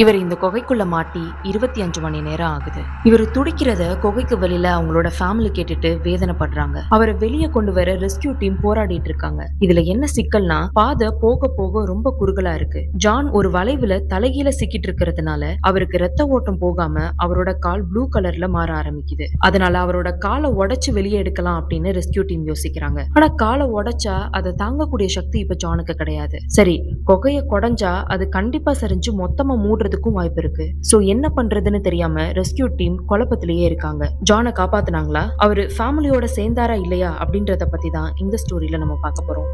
இவர் இந்த குகைக்குள்ள மாட்டி இருபத்தி அஞ்சு மணி நேரம் ஆகுது. இவர் துடிக்கிறத குகைக்கு வெளியில அவங்களோட ஃபேமிலி கேட்டுட்டு வேதனைப்படுறாங்க. அவரை வெளியே கொண்டு வர ரெஸ்கியூ டீம் போராடிட்டு இருக்காங்க. இதுல என்ன சிக்கல்னா பாதை போக போக ரொம்ப குறுகலா இருக்கு. ஜான் ஒரு வளைவுல தலைகீழ சிக்கிட்டு இருக்கிறதுனால அவருக்கு ரத்த ஓட்டம் போகாம அவரோட கால் ப்ளூ கலர்ல மாற ஆரம்பிக்குது. அதனால அவரோட காலை உடைச்சு வெளியே எடுக்கலாம் அப்படின்னு ரெஸ்கியூ டீம் யோசிக்கிறாங்க. ஆனா காலை உடைச்சா அதை தாங்கக்கூடிய சக்தி இப்ப ஜானுக்கு கிடையாது. சரி குகைய குடைஞ்சா அது கண்டிப்பா சரிஞ்சு மொத்தமா போடுறதுக்கும் வாய்ப்பு இருக்கு. சோ என்ன பண்றதுன்னு தெரியாம ரெஸ்கியூ டீம் குழப்பத்திலேயே இருக்காங்க. ஜானை காப்பாத்துனாங்களா? அவரு ஃபேமிலியோட சேர்ந்தாரா இல்லையா அப்படின்றத பத்தி தான் இந்த ஸ்டோரியில நம்ம பார்க்க போறோம்.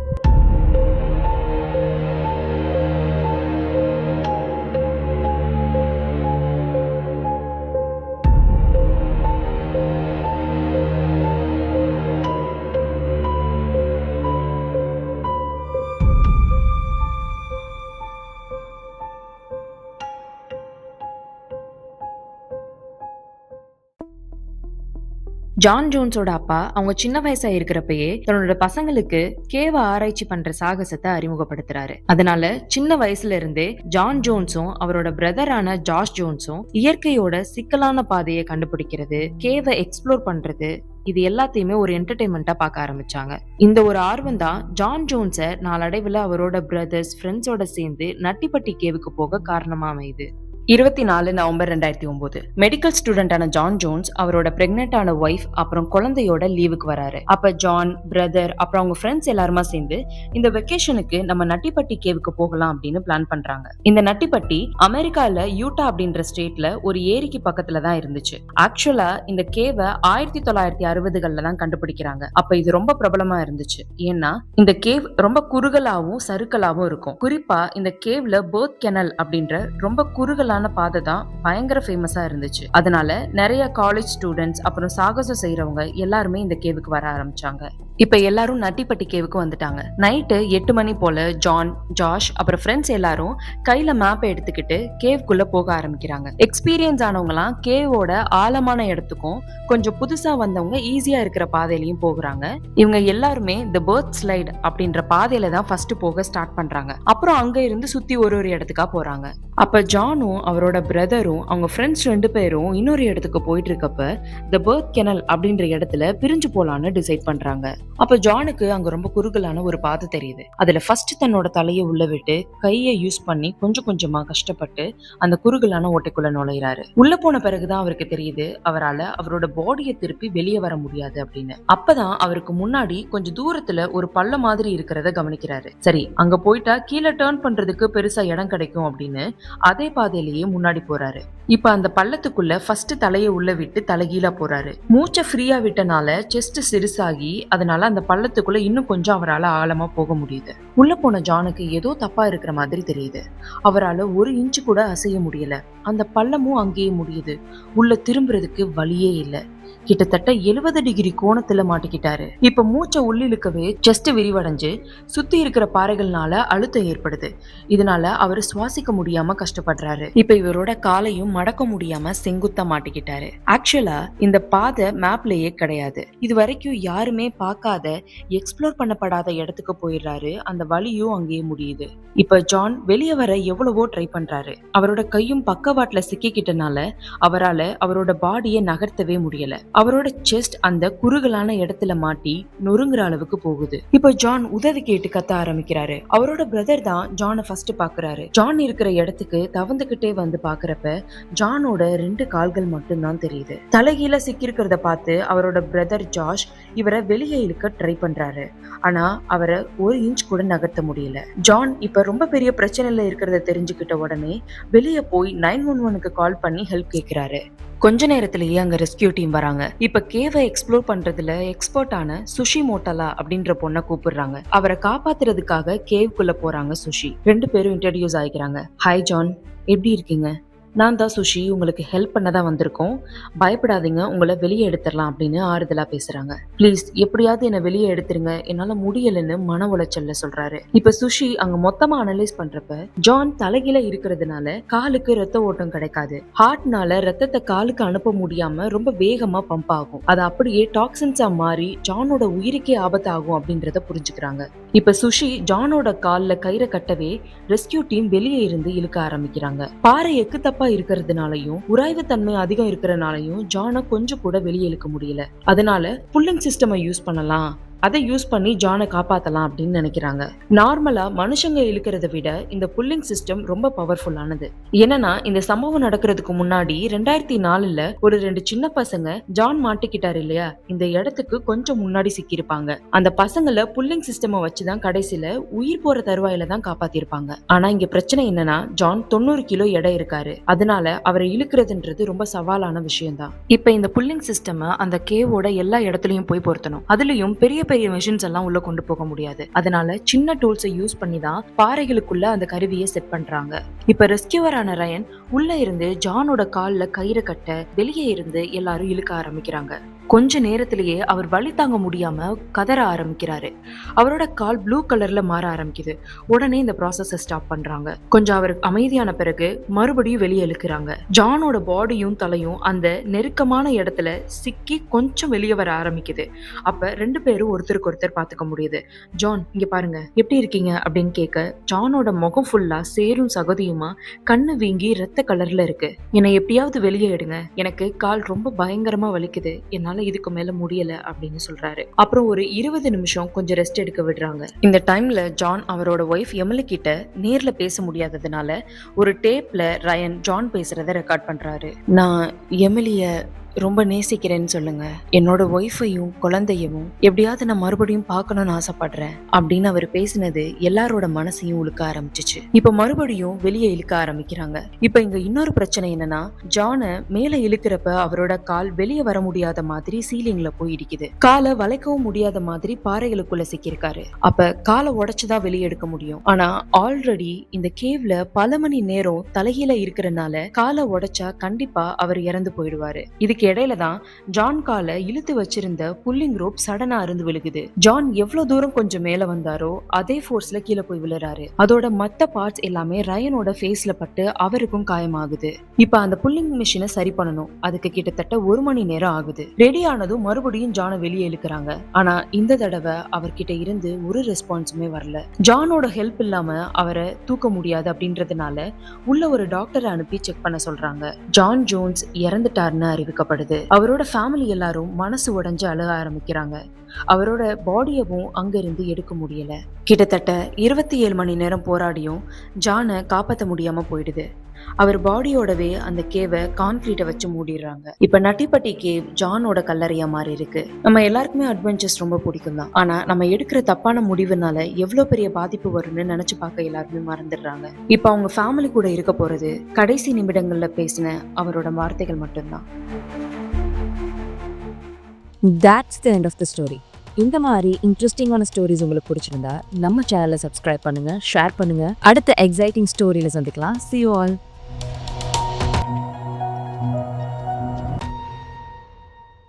ஜான் ஜோன்ஸோட அப்பா அவங்க சின்ன வயசா இருக்கிறப்பயே தன்னோட பசங்களுக்கு கேவ ஆராய்ச்சி பண்ற சாகசத்தை அறிமுகப்படுத்துறாரு. அதனால சின்ன வயசுல இருந்தே ஜான் ஜோன்ஸும் அவரோட பிரதரான ஜார்ஜ் ஜோன்ஸும் இயற்கையோட சிக்கலான பாதையை கண்டுபிடிக்கிறது கேவ எக்ஸ்ப்ளோர் பண்றது இது எல்லாத்தையுமே ஒரு என்டர்டைன்மெண்ட்டா பார்க்க ஆரம்பிச்சாங்க. இந்த ஒரு ஆர்வம் தான் ஜான் ஜோன்ஸை நாளடைவில் அவரோட பிரதர்ஸ் ஃப்ரெண்ட்ஸோட சேர்ந்து நட்டிப்பட்டி கேவுக்கு போக காரணமா அமையுது. இருபத்தி நாலு நவம்பர் ரெண்டாயிரத்தி ஒன்பது மெடிக்கல் ஸ்டூடெண்டான ஜான் ஜோன்ஸ் அவரோட பிரெக்னென்டான ஒய்ஃப் அப்புறம் குழந்தையோட லீவுக்கு வராரு. அப்ப ஜான் பிரதர் அப்புறம் அவங்க ஃப்ரெண்ட்ஸ் எல்லாருமா சேர்ந்து இந்த வெக்கேஷனுக்கு நம்ம நட்டிப்பட்டி கேவுக்கு போகலாம் அப்படின்னு பிளான் பண்றாங்க. இந்த நட்டிப்பட்டி அமெரிக்கால யூட்டா அப்படின்ற ஸ்டேட்ல ஒரு ஏரிக்கு பக்கத்துல தான் இருந்துச்சு. ஆக்சுவலா இந்த கேவை ஆயிரத்தி தொள்ளாயிரத்தி அறுபதுகள்ல தான் கண்டுபிடிக்கிறாங்க. அப்ப இது ரொம்ப பிரபலமா இருந்துச்சு. ஏன்னா இந்த கேவ் ரொம்ப குறுகலாவும் சறுக்கலாவும் இருக்கும். குறிப்பா இந்த கேவ்ல பேர்த் கெனல் அப்படின்ற ரொம்ப குறுகலான பாதை தான் பயங்கர ஃபேமஸா இருந்துச்சு. அதனால நிறைய காலேஜ் ஸ்டூடெண்ட்ஸ் அப்புறம் சாகசம் செய்யறவங்க எல்லாருமே இந்த கேவுக்கு வர ஆரம்பிச்சாங்க. இப்ப எல்லாரும் நட்டிப்பட்டி கேவுக்கு வந்துட்டாங்க. நைட்டு எட்டு மணி போல ஜான் ஜாஷ் அப்புறம் ஃப்ரெண்ட்ஸ் எல்லாரும் கையில மேப் எடுத்துக்கிட்டு கேவ்க்குள்ள போக ஆரம்பிக்கிறாங்க. எக்ஸ்பீரியன்ஸ் ஆனவங்களாம் கேவோட ஆழமான இடத்துக்கும் கொஞ்சம் புதுசா வந்தவங்க ஈஸியா இருக்கிற பாதையிலையும் போகிறாங்க. இவங்க எல்லாருமே இந்த பேர்த் ஸ்லைட் அப்படின்ற பாதையில தான் ஃபர்ஸ்ட் போக ஸ்டார்ட் பண்றாங்க. அப்புறம் அங்க இருந்து சுத்தி ஒரு ஒரு இடத்துக்கா போறாங்க. அப்ப ஜானும் அவரோட பிரதரும் அவங்க ஃப்ரெண்ட்ஸ் ரெண்டு பேரும் இன்னொரு இடத்துக்கு போயிட்டு இருக்கப்ப த பேர்த் கெனல் அப்படின்ற இடத்துல பிரிஞ்சு போலான்னு டிசைட் பண்றாங்க. அப்ப ஜானுக்கு அங்க ரொம்ப குறுகலான ஒரு பாதை தெரியுது. அதுல ஃபர்ஸ்ட் தன்னோட தலையை உள்ள விட்டு கையை யூஸ் பண்ணி கொஞ்சம் கொஞ்சமா கஷ்டப்பட்டு அந்த குறுகலான ஓட்டைக்குள்ள நுழையிறாரு. உள்ள போன பிறகுதான் அவருக்கு தெரியுது அவரால அவரோட பாடியை திருப்பி வெளியே வர முடியாது அப்படின்னு. அப்பதான் அவருக்கு முன்னாடி கொஞ்சம் தூரத்துல ஒரு பள்ள மாதிரி இருக்கிறத கவனிக்கிறாரு. சரி அங்க போயிட்டா கீழே டேர்ன் பண்றதுக்கு பெருசா இடம் கிடைக்கும் அப்படின்னு அதே பாதையிலேயே முன்னாடி போறாரு. இப்ப அந்த பள்ளத்துக்குள்ள ஃபர்ஸ்ட் தலையை உள்ள விட்டு தலைகீழா போறாரு. மூச்சை ஃப்ரீயா விட்டனால செஸ்ட் சிறுசாகி அதனால அந்த பள்ளத்துக்குள்ள இன்னும் கொஞ்சம் அவரால் ஆழமா போக முடியுது. உள்ள போன ஜானுக்கு ஏதோ தப்பா இருக்கிற மாதிரி தெரியுது. அவரால் ஒரு இன்ச்சு கூட அசைய முடியல. அந்த பள்ளமும் அங்கேயே முடியுது. உள்ள திரும்புறதுக்கு வழியே இல்லை. கிட்டத்தட்ட எழுபது டிகிரி கோணத்துல மாட்டிக்கிட்டாரு. இப்ப மூச்சை உள்ளிழுக்கவே செஸ்ட் விரிவடைஞ்சு சுத்தி இருக்கிற பாறைகள்னால அழுத்தம் ஏற்படுது. இதனால அவர் சுவாசிக்க முடியாம கஷ்டப்படுறாரு. இப்ப இவரோட காலையும் மடக்க முடியாம செங்குத்தா மாட்டிக்கிட்டாரு. ஆக்சுவலா இந்த பாதை மேப்லயே கிடையாது. இது வரைக்கும் யாருமே பார்க்காத எக்ஸ்ப்ளோர் பண்ணப்படாத இடத்துக்கு போயிடுறாரு. அந்த வழியும் அங்கேயே முடியுது. இப்ப ஜான் வெளியே வர எவ்வளவோ ட்ரை பண்றாரு. அவரோட கையும் பக்கவாட்டுல சிக்கிக்கிட்டனால அவரால் அவரோட பாடியை நகர்த்தவே முடியல. அவரோட செஸ்ட் அந்த குறுகலான இடத்துல மாட்டி நொறுங்குற அளவுக்கு போகுது. இப்போ ஜான் உதவி கேட்டு கத்த ஆரம்பிக்கிறாரு. அவரோட பிரதர் தான் ஜானை ஃபர்ஸ்ட் பாக்குறாரு. ஜான் இருக்கிற இடத்துக்கு தவந்துகிட்டே வந்து பாக்குறப்ப ஜானோட ரெண்டு கால்கள் மட்டும்தான் தெரியுது. தலைகீழ சிக்கியிருக்கிறத பார்த்து அவரோட பிரதர் ஜாஷ் இவரை வெளியே இழுக்க ட்ரை பண்றாரு. ஆனா அவரை ஒரு இன்ச் கூட நகர்த்த முடியல. ஜான் இப்ப ரொம்ப பெரிய பிரச்சனையில இருக்கிறத தெரிஞ்சுக்கிட்ட உடனே வெளியே போய் நைன் ஒன் ஒனுக்கு கால் பண்ணி ஹெல்ப் கேட்கிறாரு கொஞ்ச நேரத்திலேயே அங்க ரெஸ்கியூ டீம் வராங்க. இப்ப கேவை எக்ஸ்ப்ளோர் பண்றதுல எக்ஸ்பர்ட்டான சுஷி மோட்டலா அப்படின்ற பொண்ணை கூப்பிடுறாங்க. அவரை காப்பாத்துறதுக்காக கேவ்க்குள்ள போறாங்க சுஷி. ரெண்டு பேரும் இன்ட்ரடியூஸ் ஆகிக்கிறாங்க ஹாய் ஜான் எப்படி இருக்கீங்க? நான் தான் சுஷி உங்களுக்கு ஹெல்ப் பண்ண தான் வந்திருக்கோம். பயப்படாதீங்க உங்களை வெளியே எடுத்துடலாம் அப்படின்னு ஆறுதலாக பேசுகிறாங்க ப்ளீஸ் எப்படியாவது என்னை வெளியே எடுத்துருங்க. என்னால் முடியலைன்னு மன உளைச்சல்ல சொல்கிறாரு இப்போ சுஷி அங்கே மொத்தமாக அனலைஸ் பண்ணுறப்ப ஜான் தலைகீழ இருக்கிறதுனால காலுக்கு ரத்த ஓட்டம் கிடைக்காது. ஹார்ட்னால ரத்தத்தை காலுக்கு அனுப்ப முடியாமல் ரொம்ப வேகமாக பம்ப் ஆகும். அது அப்படியே டாக்ஸின்ஸாக மாறி ஜானோட உயிருக்கே ஆபத்தாகும் அப்படின்றத புரிஞ்சுக்கிறாங்க. இப்ப சுஷி ஜானோட கால்ல கயிறை கட்டவே ரெஸ்கியூ டீம் வெளியே இருந்து இழுக்க ஆரம்பிக்கிறாங்க. பாறை எக்கு தப்பா இருக்கிறதுனாலயும் உராய்வு தன்மை அதிகம் இருக்கிறனாலயும் ஜானை கொஞ்சம் கூட வெளியே இழுக்க முடியல. அதனால புல்லிங் சிஸ்டமை யூஸ் பண்ணலாம். அதை யூஸ் பண்ணி ஜானை காப்பாத்தலாம் அப்படின்னு நினைக்கிறாங்க. நார்மலா மனுஷங்க இழுக்கிறத விட இந்த புல்லிங் சிஸ்டம் ரொம்ப பவர்ஃபுல்லானது என்னன்னா இந்த சம்பவம் நடக்கிறதுக்கு முன்னாடி ரெண்டாயிரத்தி நாலுல ஒரு ரெண்டு சின்ன பசங்க ஜான் மாட்டிக்கிட்டாரு இல்லையா? இந்த இடத்துக்கு கொஞ்சம் முன்னாடி சிக்கியிருப்பாங்க. அந்த பசங்கள புல்லிங் சிஸ்டம் வச்சுதான் கடைசியில உயிர் போற தருவாயில தான் காப்பாத்திருப்பாங்க ஆனா இங்க பிரச்சனை என்னன்னா ஜான் தொண்ணூறு கிலோ எடை இருக்காரு. அதனால அவரை இழுக்கிறதுன்றது ரொம்ப சவாலான விஷயம் தான் இப்ப இந்த புல்லிங் சிஸ்டம் அந்த கேவோட எல்லா இடத்துலயும் போய் பொருத்தணும். அதுலயும் பெரிய பெரிய மிஷின்ஸ் எல்லாம் உள்ள கொண்டு போக முடியாது. அதனால சின்ன டூல்ஸை யூஸ் பண்ணி தான் பாறைகளுக்குள்ள அந்த கருவியை செட் பண்றாங்க. இப்ப ரெஸ்கியூவரான ரயன் உள்ள இருந்து ஜானோட கால்ல கயிறு கட்ட வெளியே இருந்து எல்லாரும் இழுக்க ஆரம்பிக்கிறாங்க. கொஞ்ச நேரத்திலேயே அவர் வலி தாங்க முடியாம கதற ஆரம்பிக்கிறாரு. அவரோட கால் ப்ளூ கலர்ல மாற ஆரம்பிக்குது. உடனே இந்த ப்ராசஸை ஸ்டாப் பண்றாங்க. கொஞ்சம் அவர் அமைதியான பிறகு மறுபடியும் வெளியே இழுக்கிறாங்க. ஜானோட பாடியும் தலையும் அந்த நெருக்கமான இடத்துல சிக்கி கொஞ்சம் வெளியே வர ஆரம்பிக்குது. அப்ப ரெண்டு பேரும் ஒருத்தருக்கு ஒருத்தர் பார்த்துக்க முடியுது. ஜான் இங்க பாருங்க. எப்படி இருக்கீங்க? அப்படின்னு கேட்க ஜானோட முகம் ஃபுல்லா சேரும் சகதியுமா கண்ணு வீங்கி ரத்த கலர்ல இருக்கு. என்னை எப்படியாவது வெளியே எடுங்க. எனக்கு கால் ரொம்ப பயங்கரமா வலிக்குது. என்னால இதுக்கு மேல முடியல அப்படின்னு சொல்றாரு. அப்புறம் ஒரு இருபது நிமிஷம் கொஞ்சம் ரெஸ்ட் எடுக்க விடுறாங்க. இந்த டைம்ல ஜான் அவரோட ஒய்ஃப் எமிலி கிட்ட நேர்ல பேச முடியாததுனால ஒரு டேப்ல ரயன் ஜான் பேசுறத ரெக்கார்ட் பண்றாரு. நான் எமிலிய ரொம்ப நேசிக்கிறேன்னு சொல்லுங்க. என்னோட ஒய்ஃபையும் குழந்தையவும் எப்படியாவது நான் மறுபடியும் பார்க்கணும்னு ஆசைப்படுறேன் அப்படின்னு அவர் பேசினது எல்லாரோட மனசையும் இழுக்க ஆரம்பிச்சிச்சு. இப்ப மறுபடியும் வெளியே இழுக்க ஆரம்பிக்கிறாங்க. இப்ப இங்க இன்னொரு பிரச்சனை என்னன்னா ஜானை மேல இழுக்கிறப்ப அவரோட கால் வெளியே வர முடியாத மாதிரி சீலிங்ல போய் இடிக்குது. காலை வளைக்கவும் முடியாத மாதிரி பாறைகளுக்குள்ள சிக்கியிருக்காரு. அப்ப காலை உடைச்சுதான் வெளியே எடுக்க முடியும். ஆனா ஆல்ரெடி இந்த கேவ்ல பல மணி நேரம் தலைகீழ இருக்கிறனால காலை உடைச்சா கண்டிப்பா அவர் இறந்து போயிடுவாரு. இதுக்கு இடையில தான் ஜான் காலை இழுத்து வச்சிருந்த புல்லிங் ரோப் சடனா அருந்து விழுகுது. ஜான் எவ்வளவு தூரம் கொஞ்சம் மேல வந்தாரோ அதே ஃபோர்ஸ்ல கீழே போய் விழுறாரு. அதோட மத்த பார்ட்ஸ் எல்லாமே ரயனோட ஃபேஸ்ல பட்டு அவருக்கும் காயமாகுது. இப்ப அந்த புல்லிங் மிஷினை சரி பண்ணணும். அதுக்கு கிட்டத்தட்ட ஒரு மணி நேரம் ஆகுது. ரெடி ஆனதும் மறுபடியும் ஜானை வெளியே இழுக்கிறாங்க. ஆனா இந்த தடவை அவர்கிட்ட இருந்து ஒரு ரெஸ்பான்ஸுமே வரல. ஜானோட ஹெல்ப் இல்லாம அவரை தூக்க முடியாது அப்படின்றதுனால உள்ள ஒரு டாக்டரை அனுப்பி செக் பண்ண சொல்றாங்க. ஜான் ஜோன்ஸ் இறந்துட்டாருன்னு அறிவிக்கப்படுது அவரோட ஃபேமிலி எல்லாரும் மனசு உடைஞ்சு அழுக ஆரம்பிக்கிறாங்க. அவரோட பாடியவும் அங்கிருந்து எடுக்க முடியல. கிட்டத்தட்ட இருபத்தி ஏழு மணி நேரம் போராடியும் ஜானை காப்பாற்ற முடியாம போயிடுது. அவர் பாடியோடவே அந்த கேவை கான்கிரீட்டை வச்சு மூடிடுறாங்க. இப்ப நட்டிப்பட்டி கேவ் ஜானோட கல்லறையா மாறி இருக்கு. நம்ம எல்லாருக்குமே அட்வென்ச்சர்ஸ் ரொம்ப பிடிக்கும் தான். ஆனா நம்ம எடுக்கிற தப்பான முடிவுனால எவ்வளவு பெரிய பாதிப்பு வரும்னு நினைச்சு பார்க்க எல்லாருமே மறந்துடுறாங்க. இப்ப அவங்க ஃபேமிலி கூட இருக்க போறது கடைசி நிமிடங்கள்ல பேசின அவரோட வார்த்தைகள் மட்டும்தான். That's the end of the story. இந்த மாதிரி இன்ட்ரெஸ்டிங்கான ஸ்டோரிஸ் உங்களுக்கு பிடிச்சிருந்தா நம்ம சேனலை சப்ஸ்கிரைப் பண்ணுங்க ஷேர் பண்ணுங்க. அடுத்த எக்ஸைட்டிங் ஸ்டோரியில சந்திக்கலாம். C all